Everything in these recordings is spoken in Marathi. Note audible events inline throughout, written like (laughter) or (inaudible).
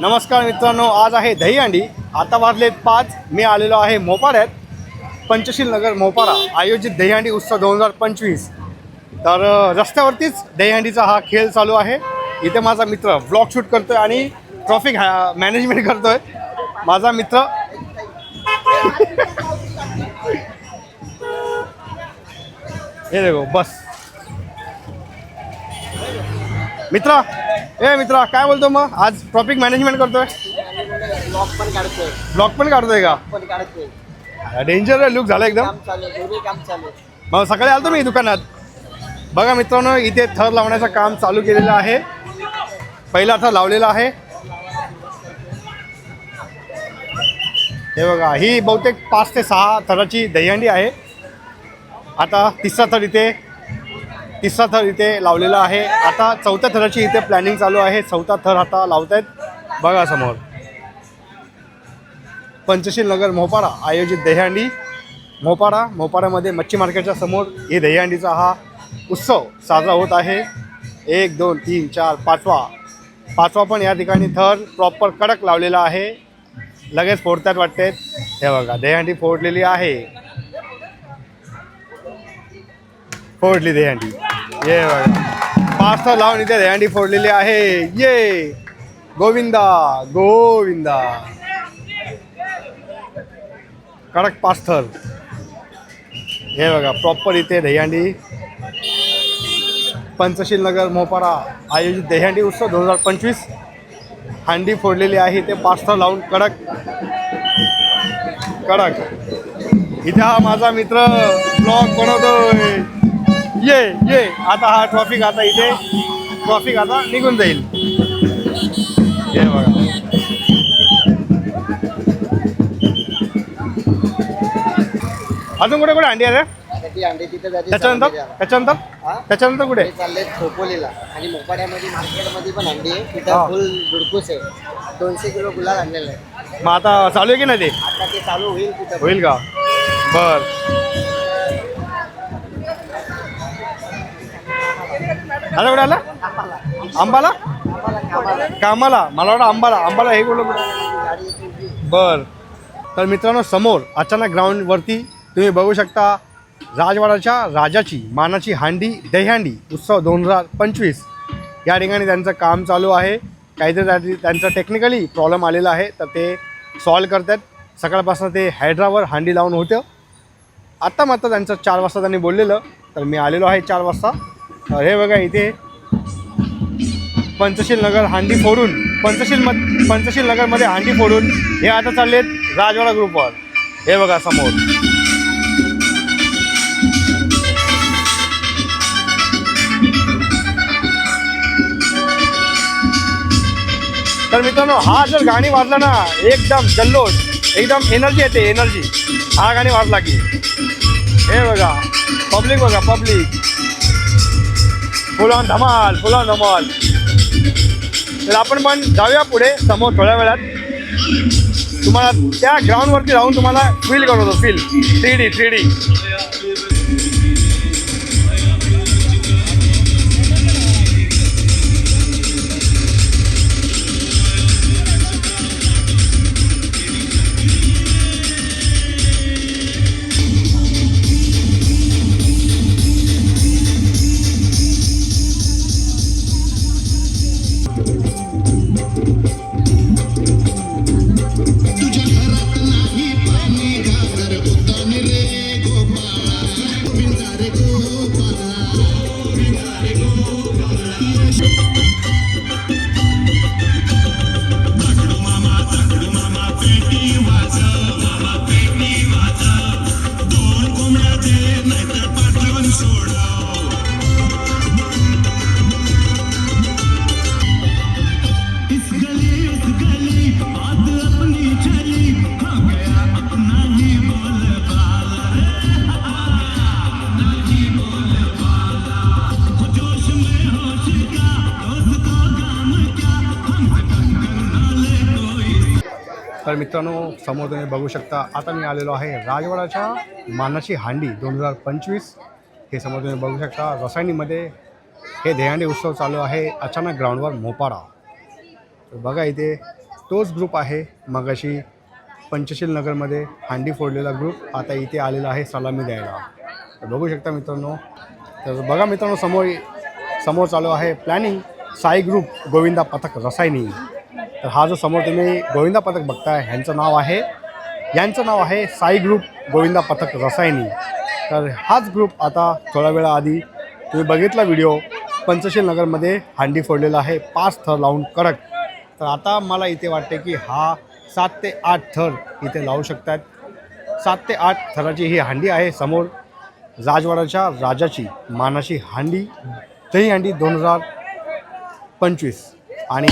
नमस्कार मित्रांनो आज आहे दहीहंडी आता वाजले पाच. मी आलेलो आहे मोपाड्यात. पंचशील नगर मोपाडा. आयोजित दहीहंडी उत्सव दोन हजार पंचवीस. तर रस्त्यावरतीच दहीहंडीचा हा खेळ चालू आहे. इथे माझा मित्र ब्लॉग शूट करतोय आणि ट्रॉफिक मॅनेजमेंट करतोय. माझा मित्र हे देखो बस. मित्रा ए मित्रा काय बोलतो मग? आज ट्रॉफिक मॅनेजमेंट करतोय? ब्लॉग पण काढतोय. ब्लॉग पण काढतोय का? पण काढतोय. डेंजर लुक झाला एकदम. काम चालू आहे दोन्ही काम चालू आहे. मग सकाळी आलतो मी दुकानात. बघा मित्रांनो इथे थर लावण्याचं काम चालू केलेलं आहे. पहिला थर लावलेला आहे. हे बघा ही बहुतेक पाच ते सहा थराची दहीहंडी आहे. आता तिसरा थर इथे तिसरा थर इथे लावलेला आहे. आता चौथ्या थराची इथे प्लॅनिंग चालू आहे. चौथा थर आता लावतायत. बघा समोर. पंचशील नगर मोपाडा आयोजित दहीहंडी. मोपाडा मोपाड्यामध्ये मच्छी मार्केटच्या समोर हे दहीहंडीचा हा उत्सव साजरा होत आहे. एक दोन तीन चार पाचवा. पाचवा पण या ठिकाणी थर प्रॉपर कडक लावलेला आहे. लगेच फोडतात वाटते. हे बघा दहीहंडी फोडलेली आहे. फोडली दहीहंडी ये बघा. पाच लावून इथे दहीहंडी फोडलेली आहे. ये. गोविंदा गोविंदा. कडक पास्थर हे बघा प्रॉपर इथे दहीहंडी पंचशील नगर मोपारा आयोजित दहीहंडी उत्सव दोन हजार पंचवीस. हंडी फोडलेली आहे. ते पास्थर लावून कडक. कडक. इथे हा माझा मित्र ब्लॉग बनवतोय. ये ये. आता हा ट्रॉफिक आता इथे. ट्रॉफिक आता निघून जाईल. हे बघा. अजून कुठे कुठे अंडी आहे त्याच्यानंतर? त्याच्यानंतर? त्याच्यानंतर कुठे? चालले खोपोलीला. आणि मोपाड्यामध्ये मार्केटमध्ये पण अंडी आहे. तिथं फुल गुडकूस आहे. दोनशे किलो गुलाल आणलेला आहे. मग आता चालू आहे की नाही ते? आता ते चालू होईल होईल का? बर. आता कुठे आला? आंबाला कामाला. मला वाटतं आंबाला आंबाला हे बोललो बर. तर मित्रांनो समोर अचानक ग्राउंडवरती तुम्ही बघू शकता राजवाड्याच्या राजाची मानाची हांडी दहीहांडी उत्सव दोन हजार पंचवीस. या ठिकाणी त्यांचं काम चालू आहे. काहीतरी त्यांचा त्यांचं टेक्निकली प्रॉब्लेम आलेला आहे. तर ते सॉल्व करतात. सकाळपासून ते हायड्रावर हांडी लावून होतं. आत्ता मात्र त्यांचं चार वाजता त्यांनी बोललेलं. तर मी आलेलो आहे चार वाजता. हे बघा इथे पंचशील नगर हांडी फोडून पंचशील मध पंचशील नगरमध्ये हांडी फोडून हे आता चाललेत राजवाडा ग्रुपवर हे बघा समोर. तर मित्रांनो हा जर गाणी वाजला ना एकदम जल्लोष एकदम एनर्जी येते एनर्जी हा गाणी वाजला की. हे बघा पब्लिक बघा पब्लिक फुलान धमाल फुलान धमाल. तर आपण पण जाऊया पुढे समोर थोड्या वेळात. तुम्हाला त्या ग्राउंडवरती राहून तुम्हाला फील करतो feel three D three D मित्रांनो समोर तुम्ही बघू शकता आता मी आलेलो आहे राजवाडाच्या मानाची हांडी दोन हजार पंचवीस. हे समोर तुम्ही बघू शकता रसायनीमध्ये हे दहीहंडी उत्सव चालू आहे अचानक ग्राउंडवर मोपाडा तर बघा इथे तोच ग्रुप आहे मगाशी पंचशील नगरमध्ये हांडी फोडलेला ग्रुप आता इथे आलेला आहे सलामी द्यायला. तर बघू शकता मित्रांनो तर बघा मित्रांनो समोर समोर चालू आहे प्लॅनिंग साई ग्रुप गोविंदा पथक रसायनी. तर हा जो समोर तुम्ही गोविंदा पथक बघताय ह्यांचं नाव आहे. यांचं नाव आहे साई ग्रुप गोविंदा पथक रसायनी. तर हाच ग्रुप आता थोड्या वेळाआधी तुम्ही बघितला व्हिडिओ. पंचशील नगरमध्ये हांडी फोडलेला आहे पाच थर लावून कडक. तर आता मला इथे वाटते की हा सात ते आठ थर इथे लावू शकतात. सात ते आठ थराची ही हांडी आहे समोर. राजवाड्याच्या राजाची मानाची हांडी दही हांडी दोन हजार पंचवीस. आणि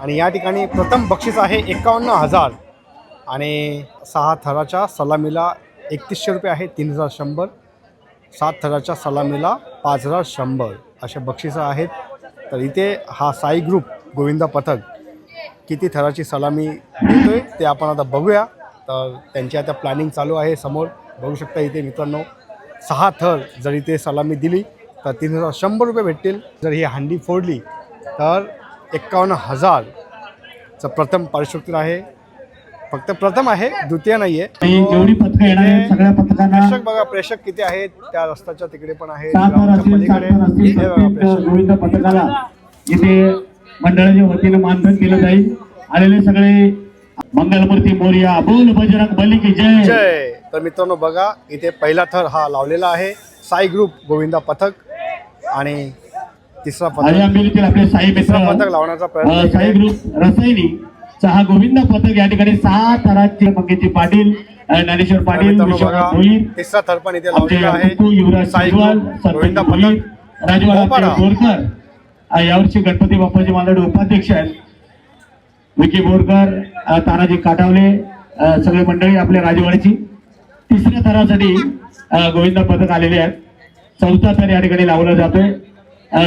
आणि या ठिकाणी प्रथम बक्षीस आहे एकावन्न हजार. आणि सहा थराच्या सलामीला एकतीसशे रुपये आहे तीन हजार शंभर. सात थराच्या सलामीला पाच हजार शंभर असे बक्षिसं आहेत. तर इथे हा साई ग्रुप गोविंदा पथक किती थराची सलामी देतोय ते आपण आता बघूया. तर त्यांची आता प्लॅनिंग चालू आहे समोर. बघू शकता इथे मित्रांनो सहा थर जर इथे सलामी दिली तर तीन हजार शंभर रुपये भेटतील. जर ही हांडी फोडली तर एक्कावन्न हजारचं प्रथम पारितोषिक आहे. फक्त प्रथम आहे द्वितीय नाही आहे प्रेक्षक बघा प्रेक्षक किती आहेत त्या रस्त्याच्या तिकडे पण आहेत हे इथे मंडळाच्या वतीनं मानधन केलं जाईल. आलेले सगळे मंगलमूर्ती मोर्या बोल बजरंग बली की जय. जय. तर मित्रांनो बघा इथे पहिला थर हा लावलेला आहे. साई ग्रुप गोविंदा पथक आणि तिसरा पथक. आपले साई मित्र पथक लावण्याचा प्रयत्न साई. ग्रुप रसायनी हा गोविंद पथक या ठिकाणी सहा थराचे मंगेची पाटील ज्ञानेश्वर पाटील तिसरा थर पण इथे लावलेला आहे. युवराज साई गोविंदा पथक. राजवाडा. बोरकर यावर्षी गणपती बाप्पाचे मालड उपाध्यक्ष आहेत. विकी बोरकर तानाजी काटावले सगळे मंडळी आपल्या राजवाड्याची. तिसऱ्या थरासाठी गोविंद पथक आलेले आहेत. चौथा थर या ठिकाणी लावला जातोय.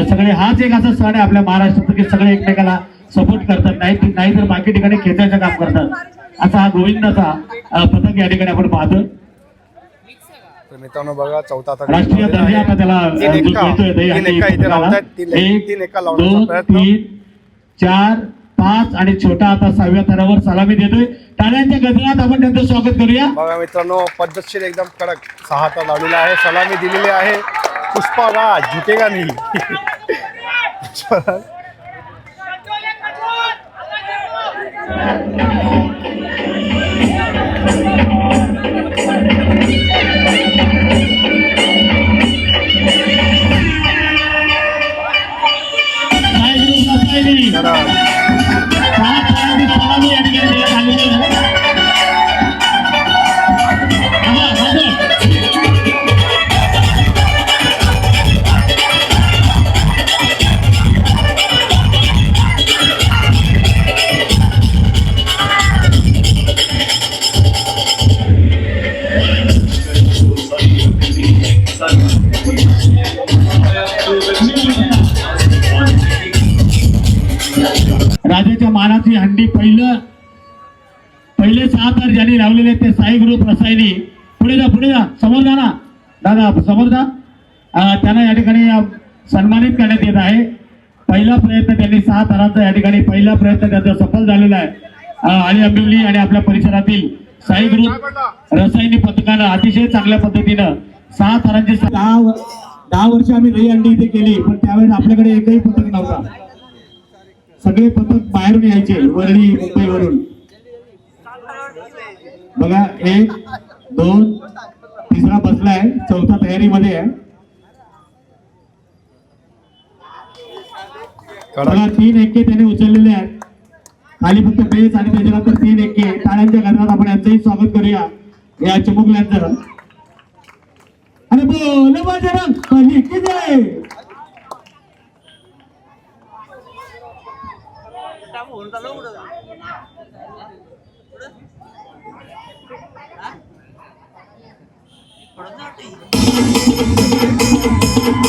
सगळे हाच एक असा सण आहे आपल्या महाराष्ट्रात की सगळे एकमेकाला सपोर्ट करतात. नाही नाही तर बाकी ठिकाणी खेचायचं काम करतात. असा हा गोविंदाचा पथक या ठिकाणी आपण पाहतो तर मित्रांनो बघा चौथा राष्ट्रीय त्याला एका दोन तीन चार पाच आणि छोटा आता सहाव्या थरावर सलामी देतोय. टाळ्यांच्या गजरात आपण त्यांचं स्वागत करूया. बघा मित्रांनो पद्धतशीर एकदम कडक सहा तर लावलेला आहे सलामी दिलेली आहे. पुष्पा राज झुकेगा नाही. (laughs) राजाच्या मानाची हंडी पहिलं पहिले सात तार ज्यांनी लावलेले ते साई ग्रुप रसायनी पुढे जा पुढे जा. समोर जा ना. दादा समोर जा. त्यांना या ठिकाणी सन्मानित करण्यात येत आहे. पहिला प्रयत्न त्यांनी सहा तारांचा या ठिकाणी पहिला प्रयत्न त्यांचा सफल झालेला आहे. आणि अंबिवली आणि आपल्या परिसरातील साई ग्रुप रसायनी पथकानं अतिशय चांगल्या पद्धतीनं सहा तारांची दहा दहा वर्ष आम्ही दही अंडी इथे केली पण त्यावेळेस आपल्याकडे एकही पथक नव्हता. सगळे पथक बाहेरून यायचे वरळी मुंबईवरून. बघा एक दोन तिसरा बसलाय चौथा तयारीमध्ये आहे. कडक बघा तीन एक्के त्याने उचललेले आहेत. खाली फक्त बेस आणि त्याच्यानंतर तीन एक्के. टाळ्यांच्या गजरात आपण यांचंही स्वागत करूया. या चिमुकल्यांचं. आणि बोल बजरंग बली की जय तुझ्या